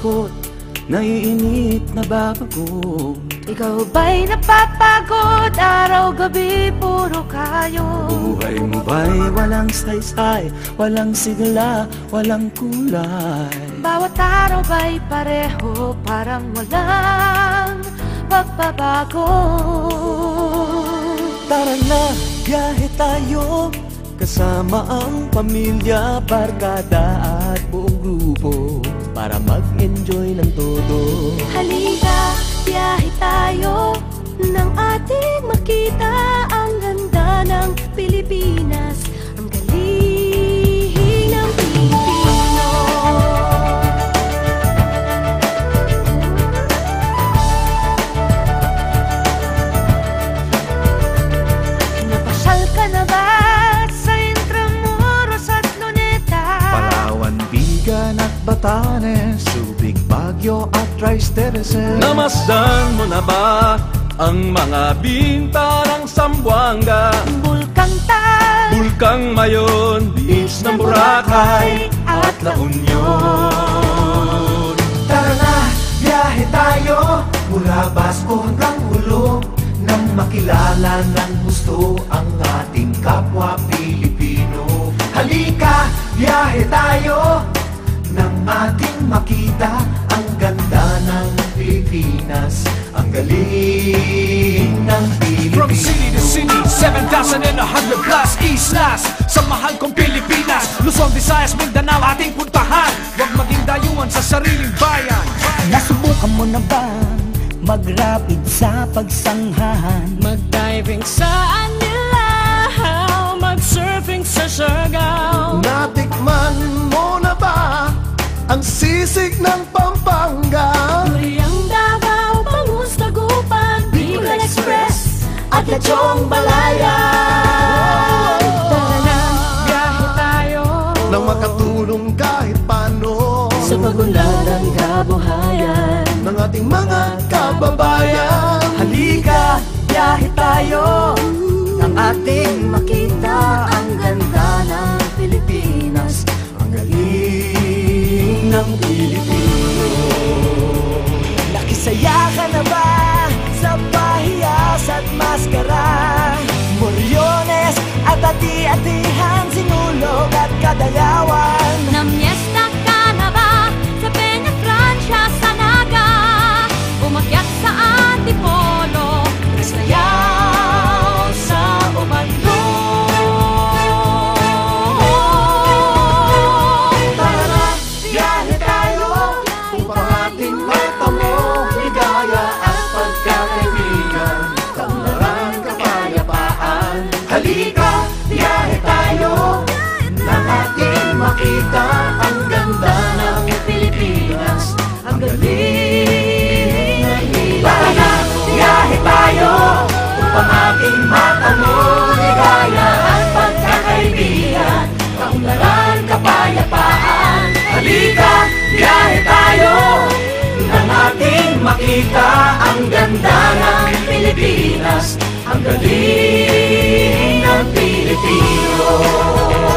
malungkot Naiinip na babago Ikaw ba'y napapagod? Araw-gabi puro kayo. Buhay mo ba'y walang saysay Walang sigla, walang kulay? Bawat araw ba'y pareho Parang walang pagbabago Tara na, biyahe tayo. Kasama ang pamilya, barkada at buong Pilipinas Ang galing ng Pilipino Napasyal ka na ba sa Intramuros at Luneta? Palawan, Bigan at Batanes Subic, Baguio at Rice Terraces Namasdan mo na ba ang mga bintarang Sambuanga? Bulkang Mayon, Beach ng Boracay at La Union. Tara na, biyahe tayo Mula Basco hanggang ulo. Nang makilala ng gusto ang ating kapwa Pilipino. Halika, biyahe tayo Nang ating makita ang ganda ng Pilipinas. Ang galing ng Pilipinas 7,000 and a hundred plus islas. Sa mahal kong Pilipinas Luzon, Visayas, Mindanao ating puntahan. Huwag maging dayuhan sa sariling bayan. Nasubukan mo na ba mag-rapid sa pagsanghahan? Mag-diving sa Anilaw Mag-surfing sa Siargao? Natikman mo na ba ang sisig ng Pampanga? Duriang Davao, Bangus, Tagupan Bicol Express At Lechong Balaya makatulong kahit paano. Sa pagunlad ng kabuhayan. Ng ating mga kababayan. Halika, biyahe tayo. Nang ating makita ang ganda ng Pilipinas. Ang galing ng Pilipino. Nakisaya ka na ba sa pahiyas at maskara? Moriones at ati-atihan, sinulog at kadayawan Nang ating makita Ang ganda ng Pilipinas Ang galing ng Pilipino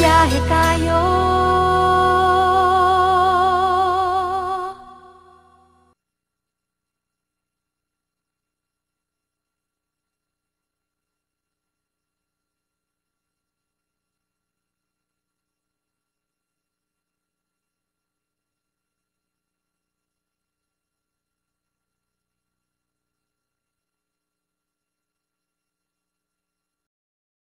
やれたかよ。